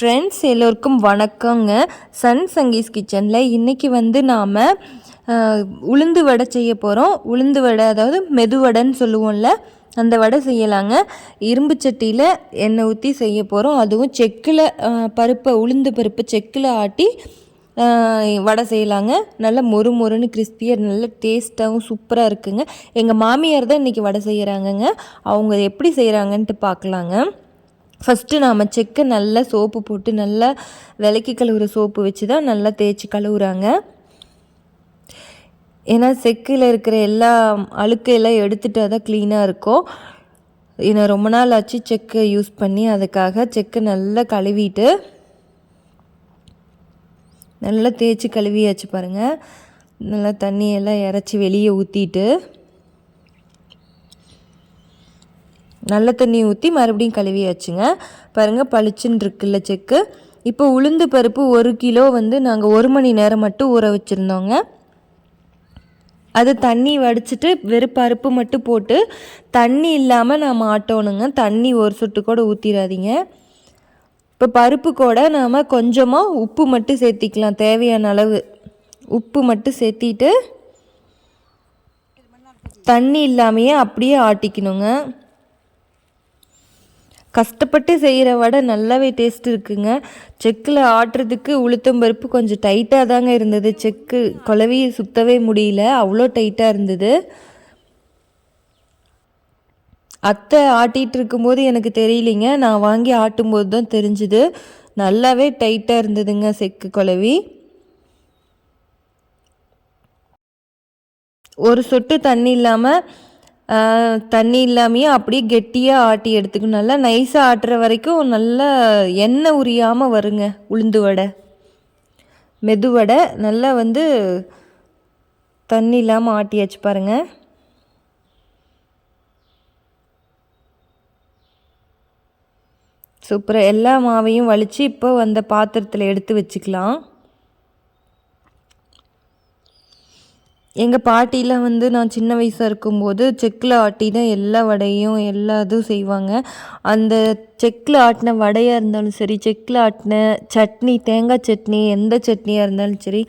Friends எல்லோருக்கும் வணக்கங்க. Sun Sanghis கிச்சனில் இன்றைக்கி வந்து நாம் உளுந்து வடை செய்ய போகிறோம் உளுந்து வடை அதாவது மெது வடைன்னு சொல்லுவோம்ல அந்த வடை செய்யலாங்க. இரும்பு சட்டியில் எண்ணெய் ஊற்றி செய்ய போகிறோம் அதுவும் செக்கில் பருப்பை உளுந்து பருப்பு செக்கில் ஆட்டி வடை செய்யலாங்க. நல்லா மொறு மொறுன்னு கிறிஸ்பியாக நல்ல டேஸ்ட்டாகவும் சூப்பராக இருக்குங்க. எங்கள் மாமியார் தான் இன்றைக்கி வடை செய்கிறாங்கங்க அவங்க எப்படி செய்கிறாங்கன்ட்டு பார்க்கலாங்க. ஃபஸ்ட்டு நாம் செக்கு நல்லா சோப்பு போட்டு நல்லா விளக்கி கழுவுற சோப்பு வச்சு தான் நல்லா தேய்ச்சி கழுவுறாங்க. ஏன்னா செக்கில் இருக்கிற எல்லா அழுக்கையெல்லாம் எடுத்துகிட்டா தான் க்ளீனாக இருக்கும். ஏன்னா ரொம்ப நாள் ஆச்சு செக்கை யூஸ் பண்ணி அதுக்காக செக்கை நல்லா கழுவிட்டு நல்லா தேய்ச்சி கழுவியாச்சு பாருங்கள் நல்லா தண்ணியெல்லாம் இறச்சி வெளியே ஊற்றிட்டு நல்ல தண்ணி ஊற்றி மறுபடியும் கழுவியாச்சுங்க. பாருங்கள் பளிச்சுன்னு இருக்குல்ல செக்கு. இப்போ உளுந்து பருப்பு ஒரு கிலோ வந்து நாங்கள் ஒரு மணி நேரம் மட்டும் ஊற வச்சுருந்தோங்க. அது தண்ணி வடிச்சிட்டு வெறும் பருப்பு மட்டும் போட்டு தண்ணி இல்லாமல் நாம் ஆட்டோணுங்க. தண்ணி ஒரு சொட்டு கூட ஊற்றிடாதீங்க இப்போ பருப்பு கூட நாம் கொஞ்சமாக உப்பு மட்டும் சேர்த்திக்கலாம் தேவையான அளவு. உப்பு மட்டும் சேர்த்திட்டு தண்ணி இல்லாமையே அப்படியே ஆட்டிக்கணுங்க. கஷ்டப்பட்டு செய்கிற வடை நல்லாவே டேஸ்ட் இருக்குங்க. செக்கில் ஆட்டுறதுக்கு உளுத்தம் பருப்பு கொஞ்சம் டைட்டாக தாங்க இருந்தது. செக்கு குழவி சுத்தவே முடியல. அவ்வளோ டைட்டாக இருந்தது. அத்தை ஆட்டிகிட்டு இருக்கும்போது எனக்கு தெரியலிங்க. நான் வாங்கி ஆட்டும்போது தான் தெரிஞ்சுது. நல்லாவே டைட்டாக இருந்ததுங்க செக்கு குழவி. ஒரு சொட்டு தண்ணி இல்லாமல் தண்ணி இல்லாமையே அப்படியே கெட்டியாக ஆட்டி எடுத்துக்கணும். நல்லா நைஸாக ஆட்டுற வரைக்கும் நல்லா எண்ணெய் உரியாமல் வருங்க உளுந்து வடை. மெது வடை நல்லா வந்து தண்ணி இல்லாமல் ஆட்டியாச்சு பாருங்கள் சூப்பராக எல்லா மாவையும் வலித்து இப்போ அந்த பாத்திரத்தில் எடுத்து வச்சுக்கலாம். எங்கள் பாட்டிலாம் வந்து நான் சின்ன வயசாக இருக்கும்போது செக்கில் ஆட்டி தான் எல்லா வடையும் எல்லா இதுவும் செய்வாங்க. அந்த செக்கில் ஆட்டின வடையாக இருந்தாலும் சரி செக்கில் ஆட்டின சட்னி தேங்காய் சட்னி எந்த சட்னியாக இருந்தாலும் சரி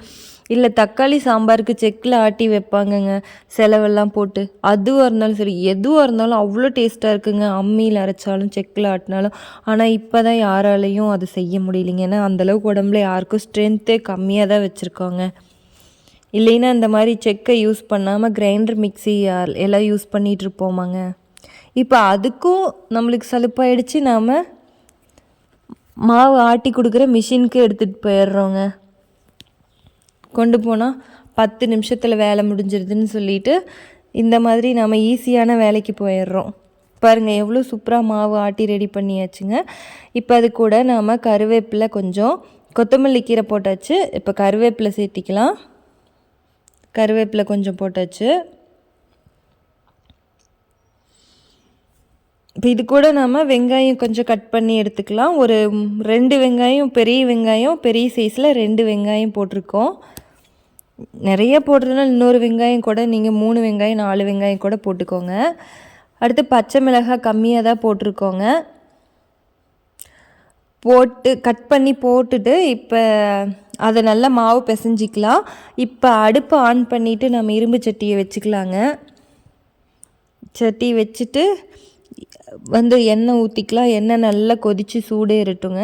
இல்லை தக்காளி சாம்பாருக்கு செக்கில் ஆட்டி வைப்பாங்கங்க செலவெல்லாம் போட்டு. அதுவாக இருந்தாலும் சரி எதுவாக இருந்தாலும் அவ்வளோ டேஸ்ட்டாக இருக்குங்க. அம்மியில் அரைச்சாலும் செக்கில் ஆட்டினாலும். ஆனால் இப்போ தான் யாராலையும் அது செய்ய முடியலைங்க. ஏன்னா அந்தளவுக்கு உடம்புல யாருக்கும் ஸ்ட்ரென்த்தே கம்மியாக தான் வச்சுருக்காங்க. இல்லைன்னா இந்த மாதிரி செக்கை யூஸ் பண்ணாமல் கிரைண்டர் மிக்ஸி எல்லாம் யூஸ் பண்ணிகிட்டு இருப்போமாங்க. இப்போ அதுக்கும் நம்மளுக்கு சலுப்பாயிடுச்சு நாம் மாவு ஆட்டி கொடுக்குற மிஷினுக்கு எடுத்துகிட்டு போயிடுறோங்க. கொண்டு போனால் பத்து நிமிஷத்தில் வேலை முடிஞ்சிருதுன்னு சொல்லிட்டு இந்த மாதிரி நாம் ஈஸியான வேலைக்கு போயிடுறோம். பாருங்கள் எவ்வளோ சூப்பராக மாவு ஆட்டி ரெடி பண்ணியாச்சுங்க. இப்போ அது கூட நாம் கருவேப்பிலை கொஞ்சம் கொத்தமல்லி கீரை போட்டாச்சு. இப்போ கருவேப்பிலை சேர்த்திக்கலாம். கருவேப்பிலை கொஞ்சம் போட்டாச்சு. இப்போ இது கூட நாம் வெங்காயம் கொஞ்சம் கட் பண்ணி எடுத்துக்கலாம். ஒரு ரெண்டு வெங்காயம் பெரிய வெங்காயம் பெரிய சைஸில் ரெண்டு வெங்காயம் போட்டிருக்கோம். நிறைய போடுறதுனால இன்னொரு வெங்காயம் கூட நீங்கள் மூணு வெங்காயம் நாலு வெங்காயம் கூட போட்டுக்கோங்க. அடுத்து பச்சை மிளகாய் கம்மியாக தான் போட்டிருக்கோங்க. போட்டு கட் பண்ணி போட்டுட்டு இப்போ அதை நல்லா மாவு பிசைஞ்சிக்கலாம். இப்போ அடுப்பை ஆன் பண்ணிவிட்டு நம்ம இரும்பு சட்டியை வச்சுக்கலாங்க. சட்டி வச்சுட்டு வந்து எண்ணெய் ஊற்றிக்கலாம் எண்ணெய் நல்லா கொதித்து சூடேறட்டுங்க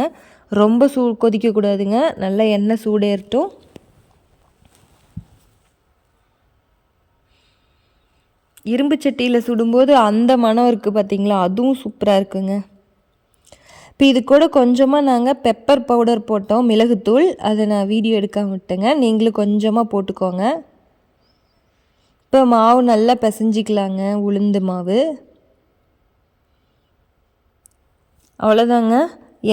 ரொம்ப சூ கொதிக்கக்கூடாதுங்க. நல்லா எண்ணெய் சூடேறட்டும் இரும்பு சட்டியில் சுடும்போது அந்த மனம் இருக்குது பார்த்தீங்களா அதுவும் சூப்பராக இருக்குங்க. இப்போ இது கூட கொஞ்சமாக நாங்கள் பெப்பர் பவுடர் போட்டோம் மிளகுத்தூள். அதை நான் வீடியோ எடுக்காம விட்டேங்க. நீங்களும் கொஞ்சமாக போட்டுக்கோங்க. இப்போ மாவு நல்லா பிசைஞ்சிக்கலாங்க உளுந்து மாவு. அவ்வளோதாங்க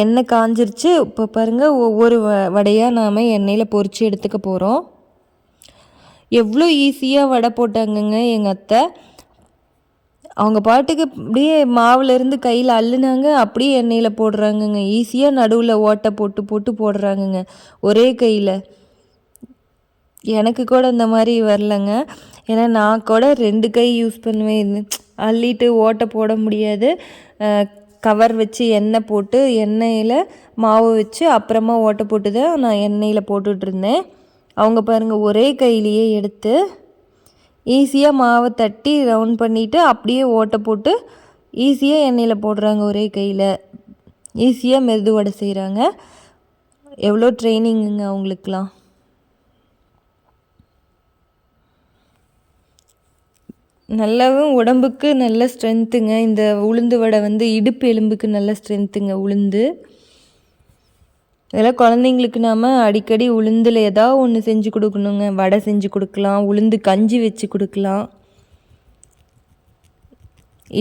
எண்ணெய் காஞ்சிருச்சு. இப்போ பாருங்கள் ஒவ்வொரு வ வடையாக நாம் எண்ணெயில் பொறிச்சு எடுத்துக்க போகிறோம் எவ்வளோ ஈஸியாக வடை போட்டாங்கங்க எங்கள் அத்தை. அவங்க பாட்டுக்கு அப்படியே மாவுலேருந்து கையில் அள்ளுனாங்க அப்படியே எண்ணெயில் போடுறாங்கங்க. ஈஸியாக நடுவில் ஓட்டை போட்டு போட்டு போடுறாங்கங்க ஒரே கையில். எனக்கு கூட இந்த மாதிரி வரலங்க. ஏன்னா நான் கூட ரெண்டு கை யூஸ் பண்ணுவேன். அள்ளிட்டு ஓட்டை போட முடியாது. கவர் வச்சு எண்ணெய் போட்டு எண்ணெயில் மாவு வச்சு அப்புறமா ஓட்டை போட்டு தான் நான் எண்ணெயில் போட்டுட்ருந்தேன் அவங்க பாருங்கள் ஒரே கையிலேயே எடுத்து ஈஸியாக மாவை தட்டி ரவுண்ட் பண்ணிவிட்டு அப்படியே ஓட்டை போட்டு ஈஸியாக எண்ணெயில் போடுறாங்க ஒரே கையில். ஈஸியாக மெது வடை செய்கிறாங்க எவ்வளோ ட்ரைனிங்குங்க அவங்களுக்கெலாம் நல்லாவும் உடம்புக்கு நல்ல ஸ்ட்ரென்த்துங்க இந்த உளுந்து வடை வந்து இடுப்பு எலும்புக்கு நல்ல ஸ்ட்ரென்த்துங்க உளுந்து. இதெல்லாம் குழந்தைங்களுக்கு நாம் அடிக்கடி உளுந்தில் ஏதாவது ஒன்று செஞ்சு கொடுக்கணுங்க. வடை செஞ்சு கொடுக்கலாம் உளுந்து கஞ்சி வச்சு கொடுக்கலாம்.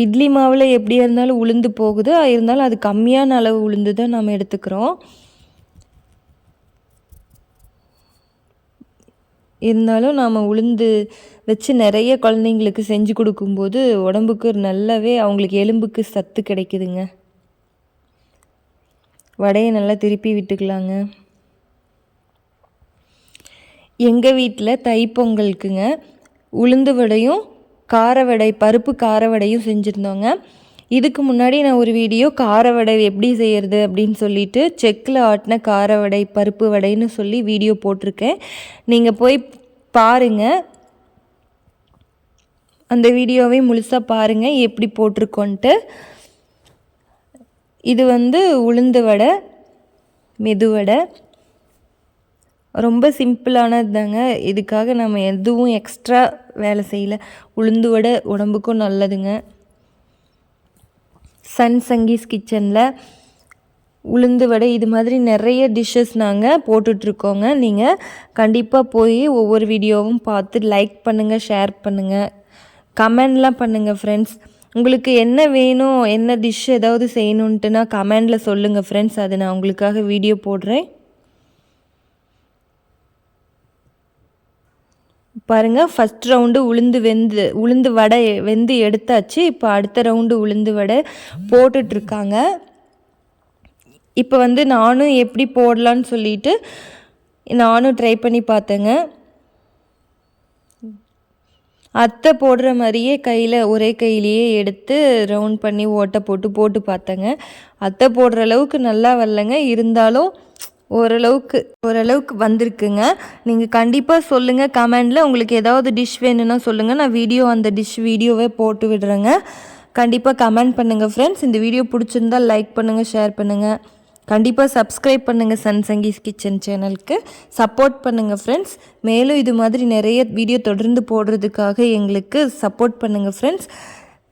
இட்லி மாவில் எப்படியா இருந்தாலும் உளுந்து போகுது. இருந்தாலும் அது கம்மியான அளவு உளுந்து தான் நாம் எடுத்துக்கிறோம். இருந்தாலும் நாம் உளுந்து வச்சு நிறைய குழந்தைங்களுக்கு செஞ்சு கொடுக்கும்போது உடம்புக்கு நல்லாவே அவங்களுக்கு எலும்புக்கு சத்து கிடைக்குதுங்க. வடையை நல்லா திருப்பி விட்டுக்கலாங்க. எங்கள் வீட்டில் தைப்பொங்கலுக்குங்க உளுந்து வடையும் கார வடை பருப்பு கார வடையும் செஞ்சுருந்தோங்க. இதுக்கு முன்னாடி நான் ஒரு வீடியோ கார வடை எப்படி செய்கிறது அப்படின்னு சொல்லிட்டு செக்கில் ஆட்டின கார வடை பருப்பு வடைன்னு சொல்லி வீடியோ போட்டிருக்கேன். நீங்கள் போய் பாருங்கள் அந்த வீடியோவை முழுசாக பாருங்கள் எப்படி போட்டிருக்கோன்ட்டு. இது வந்து உளுந்து வடை மெதுவடை ரொம்ப சிம்பிளானது தாங்க இதுக்காக நம்ம எதுவும் எக்ஸ்ட்ரா வேலை செய்யலை. உளுந்து வடை உடம்புக்கும் நல்லதுங்க. சன் சங்கீஸ் கிச்சனில் உளுந்து வடை இது மாதிரி நிறைய டிஷ்ஷஸ் நாங்கள் போட்டுட்ருக்கோங்க. நீங்கள் கண்டிப்பாக போய் ஒவ்வொரு வீடியோவும் பார்த்து லைக் பண்ணுங்கள் ஷேர் பண்ணுங்கள் கமெண்ட்லாம் பண்ணுங்கள் ஃப்ரெண்ட்ஸ் உங்களுக்கு என்ன வேணும் என்ன டிஷ் ஏதாவது செய்யணுன்ட்டுனா கமெண்டில் சொல்லுங்கள் ஃப்ரெண்ட்ஸ் அது நான் உங்களுக்காக வீடியோ போடுறேன். பாருங்கள் ஃபஸ்ட் ரவுண்டு உளுந்து வெந்து உளுந்து வடை வெந்து எடுத்தாச்சு. இப்போ அடுத்த ரவுண்டு உளுந்து வடை போட்டுட்ருக்காங்க. இப்போ வந்து நானும் எப்படி போடலான்னு சொல்லிட்டு நானும் ட்ரை பண்ணி பார்த்தேங்க. அத்தை போடுற மாதிரியே கையில் ஒரே கையிலேயே எடுத்து ரவுண்ட் பண்ணி ஓட்டை போட்டு போட்டு பார்த்தேங்க. அத்தை போடுற அளவுக்கு நல்லா வரலங்க. இருந்தாலும் ஓரளவுக்கு ஓரளவுக்கு வந்திருக்குங்க. நீங்கள் கண்டிப்பாக சொல்லுங்கள் கமெண்டில் உங்களுக்கு ஏதாவது டிஷ் வேணும்னா சொல்லுங்கள் நான் வீடியோ அந்த டிஷ் வீடியோவே போட்டு விடுறேங்க. கண்டிப்பாக கமெண்ட் பண்ணுங்கள் ஃப்ரெண்ட்ஸ் இந்த வீடியோ பிடிச்சிருந்தால் லைக் பண்ணுங்கள் ஷேர் பண்ணுங்கள் கண்டிப்பாக சப்ஸ்கிரைப் பண்ணுங்கள் சன் சங்கீஸ் கிச்சன் சேனலுக்கு. சப்போர்ட் பண்ணுங்கள் ஃப்ரெண்ட்ஸ் மேலும் இது மாதிரி நிறைய வீடியோ தொடர்ந்து போடுறதுக்காக எங்களுக்கு சப்போர்ட் பண்ணுங்கள் ஃப்ரெண்ட்ஸ்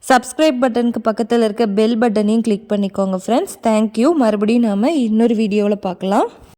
சப்ஸ்கிரைப் பட்டனுக்கு பக்கத்தில் இருக்க பெல் பட்டனையும் கிளிக் பண்ணிக்கோங்க ஃப்ரெண்ட்ஸ் தேங்க்யூ மறுபடியும் நாம் இன்னொரு வீடியோவில் பார்க்கலாம்.